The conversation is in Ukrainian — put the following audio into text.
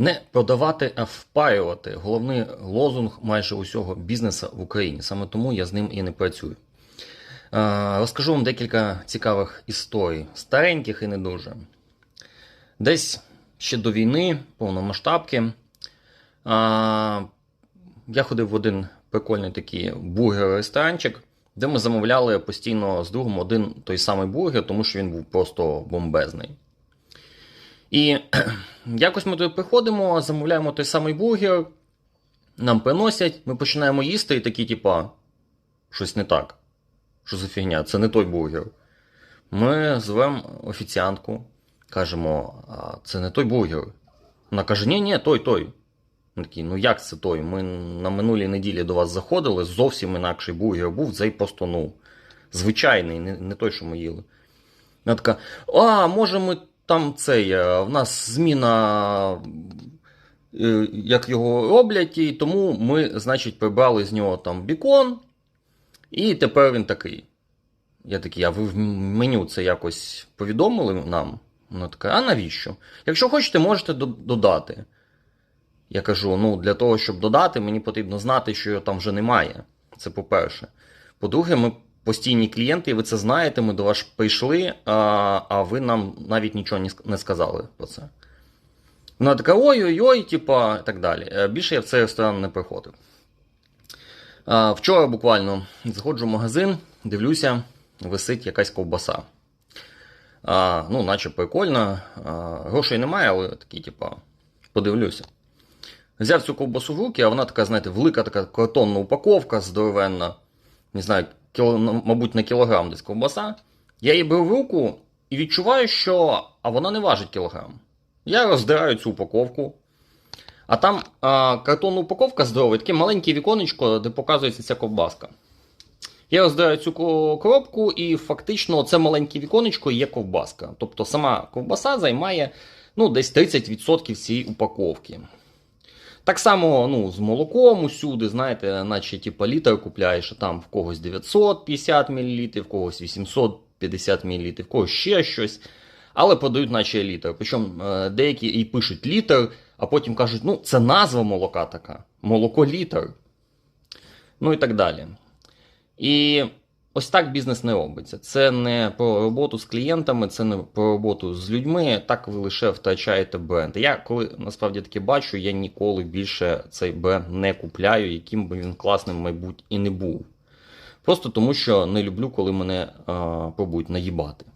Не продавати, а впаювати. Головний лозунг майже усього бізнесу в Україні. Саме тому я з ним і не працюю. Е, Розкажу вам декілька цікавих історій, стареньких і не дуже. Десь ще до війни, повномасштабки, е, я ходив в один прикольний такий бургер-ресторанчик, де ми замовляли постійно з другом один той самий бургер, тому що він був просто бомбезний. І якось ми туди приходимо, замовляємо той самий бургер, нам приносять, ми починаємо їсти і такі, типа, щось не так. Що за фігня? Це не той бургер. Ми звемо офіціантку, кажемо, а це не той бургер. Вона каже: ні, ні, той, той. Ми такі, ну як це той? Ми на минулій неділі до вас заходили, зовсім інакший бургер був, цей просто, ну, звичайний, не, не той, що ми їли. Вона така, а, може, ми там цей, е, в нас зміна, е, як його роблять, і тому ми, значить, прибрали з нього там бікон, і тепер він такий. Я такий, а ви в меню це якось повідомили нам? Вона така, а навіщо? Якщо хочете, можете до- додати. Я кажу: ну, для того, щоб додати, мені потрібно знати, що його там вже немає. Це по-перше. По-друге, ми постійні клієнти, і ви це знаєте, ми до вас прийшли, а, а ви нам навіть нічого не сказали про це. Вона така, ой-ой-ой, типа, і так далі. Е, Більше я в цей ресторан не приходив. Вчора буквально заходжу в магазин, дивлюся, висить якась ковбаса. А, ну, наче прикольно. А, грошей немає, але такий, типа, подивлюся. Взяв цю ковбасу в руки, а вона така, знаєте, велика така картонна упаковка, здоровенна. Не знаю, мабуть, на кілограм десь ковбаса. Я її беру в руку і відчуваю, що а вона не важить кілограм. Я роздираю цю упаковку. А там а, картонна упаковка здорова, таке маленьке віконечко, де показується ця ковбаска. Я роздираю цю коробку, і фактично це маленьке віконечко є ковбаска. Тобто сама ковбаса займає ну, десь 30% цієї упаковки. Так само ну, з молоком усюди, знаєте, наче типу, літр купляєш, а там в когось 950 мл, в когось 850 мл, в когось ще щось. Але подають наче літр. Причому е, деякі і пишуть літр, а потім кажуть, ну, це назва молока така. Молоко літр. Ну і так далі. І ось так бізнес не робиться. Це не про роботу з клієнтами, це не про роботу з людьми. Так ви лише втрачаєте бренд. Я коли насправді таке бачу, я ніколи більше цей бренд не купляю, яким би він класним, мабуть, і не був. Просто тому, що не люблю, коли мене а, пробують наїбати.